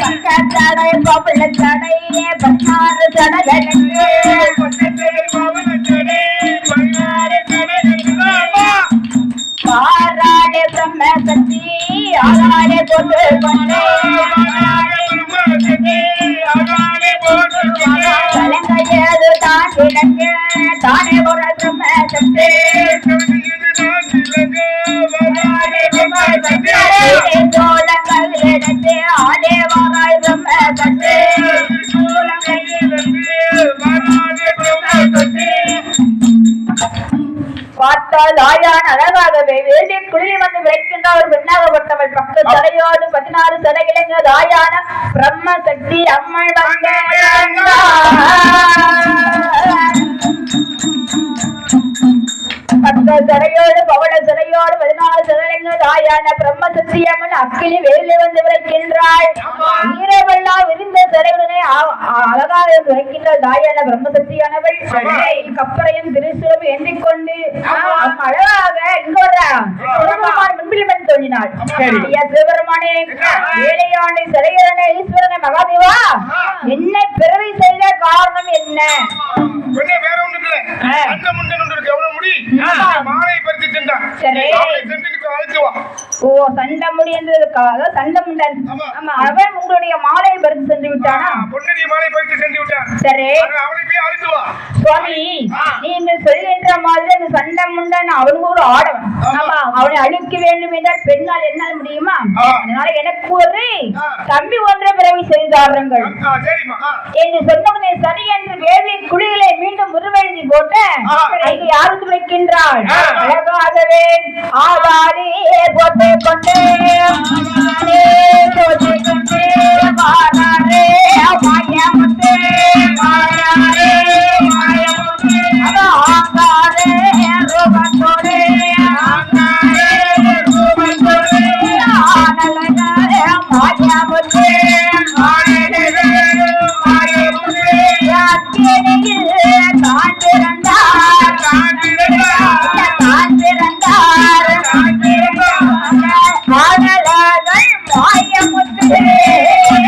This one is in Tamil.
பக்கத்தடை பிரம்ம சக்தி கலங்கையது தான் விளக்கு தானே ஒரு பிரம்ம சக்தி. பார்த்தால் ஆயான் அழகாகவே வேலின் குளிரில் வந்து விளைக்கின்ற ஒரு பெண்ணாகப்பட்டவள் பத்து தலையோடு பதினாறு சடைகிழங்க ஆயான பிரம்ம சக்தி அம்மன் வந்த பக்க சடையோடு பவள சிலையோடு பதினாறு சடைங்க தாயான பிரம்ம சத்தியம்மன் அக்கிலி அக்கினி வந்து விளைக்கின்றாள். வீரவெல்லாம் விரிந்த அழகாக விளைக்கின்ற தாயான பிரம்ம சக்தியானவள் கப்பரையும் திருசுரம் ஏந்திக் கொண்டு அம் அழகாக இங்கோட சிவபெருமான் முன்பிலிமன் தோன்றினாள். சிவபெருமானே ஏழையாண்டை சிறையரனே ஈஸ்வரனே மகாதேவா? என்னை பிறவி செய்த காரணம் என்ன வேற ஒண்ணு இல்ல அந்த முண்டன் ஒன்று இருக்கு எவ்வளவு முடி ஆமா. மாலை பறித்து சென்றான் சரி. அவளை சென்று அழைத்து வா ஓ சண்டை முடின்றதுக்காக சண்டை முண்டன். ஆமா. ஆமா அவன் உங்களுடைய மாலையை பறித்து சென்று விட்டானா? பொன்னடி மாலை பறித்து சென்று விட்டான். சரி. ஆனா அவளை போய் அழைத்து வா. சுவாமி ஆ. நீங்கள் சொல்கின்ற மாதிரி அந்த சண்டை முண்டன் அவனுக்கு ஒரு ஆடவன். ஆமா. அவனை அழிக்க வேண்டும் என்றால் பெண்ணால் என்னால் முடியுமா. அதனால எனக்கு ஒரு. தம்பி ஒன்றை பிறவி செய்தாருங்கள். என்று சொன்னவனே சரி என்று வேள்வி குழிகளை மீண்டும் உருவெழுதி போட்டு யாருக்கு வைக்கின்றாள் ಆಗಲೇ ಆಗಾರಿ ಗೊತ್ತೆ ಕೊಂಡೆ ಕೊಂಡೆ ಬಾರೇ ಮಾಯ ಮುತ್ತೆ ಬಾರೇ ಮಾಯ ಮುತ್ತೆ ಆಗಾರೇ ರೋಗ